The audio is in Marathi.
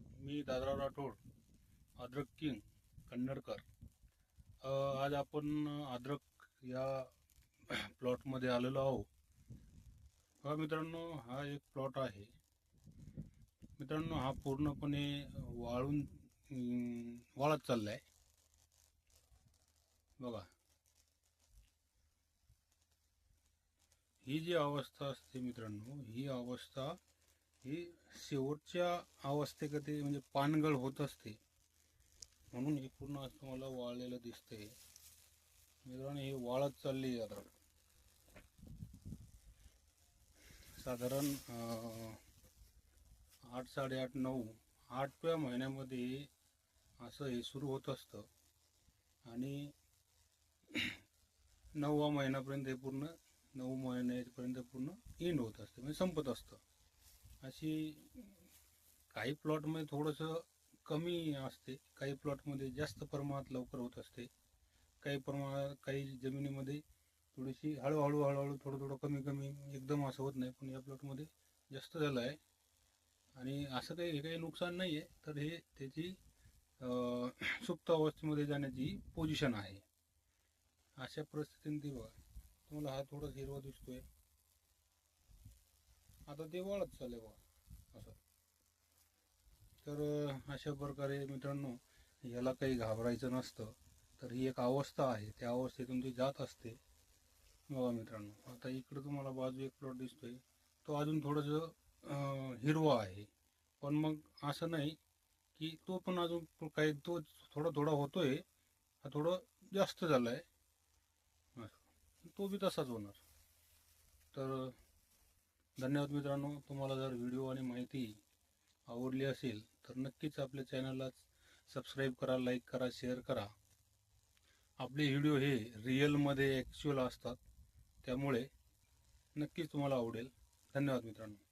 मी दादराव राठोड अद्रक किंग कन्नडकर. आज आपण अद्रक या प्लॉटमध्ये आलेलो आहो हा मित्रांनो हा एक प्लॉट आहे. मित्रांनो हा पूर्णपणे वाळून वाळत वाळत चाललाय. बघा. ही जी अवस्था असते मित्रांनो ही अवस्था ही शेवटच्या अवस्थेकडे म्हणजे पानगळ होत असते. म्हणून हे पूर्ण असं मला वाळलेलं दिसतंय. मित्रांनो हे वाळत चालली आहे आता. साधारण आठ साडेआठ नऊ आठव्या महिन्यामध्ये असं हे सुरू होत असतं. आणि नववा महिन्यापर्यंत हे पूर्ण नऊ महिन्यापर्यंत पूर्ण एंड होत असते. म्हणजे संपत असतं. अशी काही प्लॉटमध्ये थोडंसं कमी असते काही प्लॉटमध्ये जास्त प्रमाणात लवकर होत असते काही प्रमाणात काही जमिनीमध्ये थोडीशी हळूहळू हळूहळू थोडं थोडं कमी कमी एकदम असं होत नाही. पण या प्लॉटमध्ये जास्त झालं आहे. आणि असं काही हे काही नुकसान नाही आहे. तर हे त्याची सुप्त अवस्थेमध्ये जाण्याची पोझिशन आहे. अशा परिस्थितीने ती बघा तुम्हाला हा थोडा हिरवा दिसतोय. आता ते वळत चालले बघा असं. तर अशा प्रकारे मित्रांनो याला काही घाबरायचं नसतं. तर ही एक अवस्था आहे. त्या अवस्थेतून ती जात असते. बघा मित्रांनो आता इकडं तुम्हाला बाजू एक प्लॉट दिसतोय. तो अजून थोडंसं हिरवा आहे. पण मग असं नाही की तो पण अजून काही तो थोडा थोडा होतोय. हा थोडं जास्त झाला असं. तो बी तसाच होणार. तर धन्यवाद मित्रांनो तुम्हाला जर व्हिडिओ आणि माहिती आवडली असेल तर नक्कीच आपल्या चॅनलला सबस्क्राईब करा लाईक करा शेअर करा. आपले व्हिडिओ हे रिअलमध्ये ॲक्च्युअल असतात त्यामुळे नक्कीच तुम्हाला आवडेल. धन्यवाद मित्रांनो.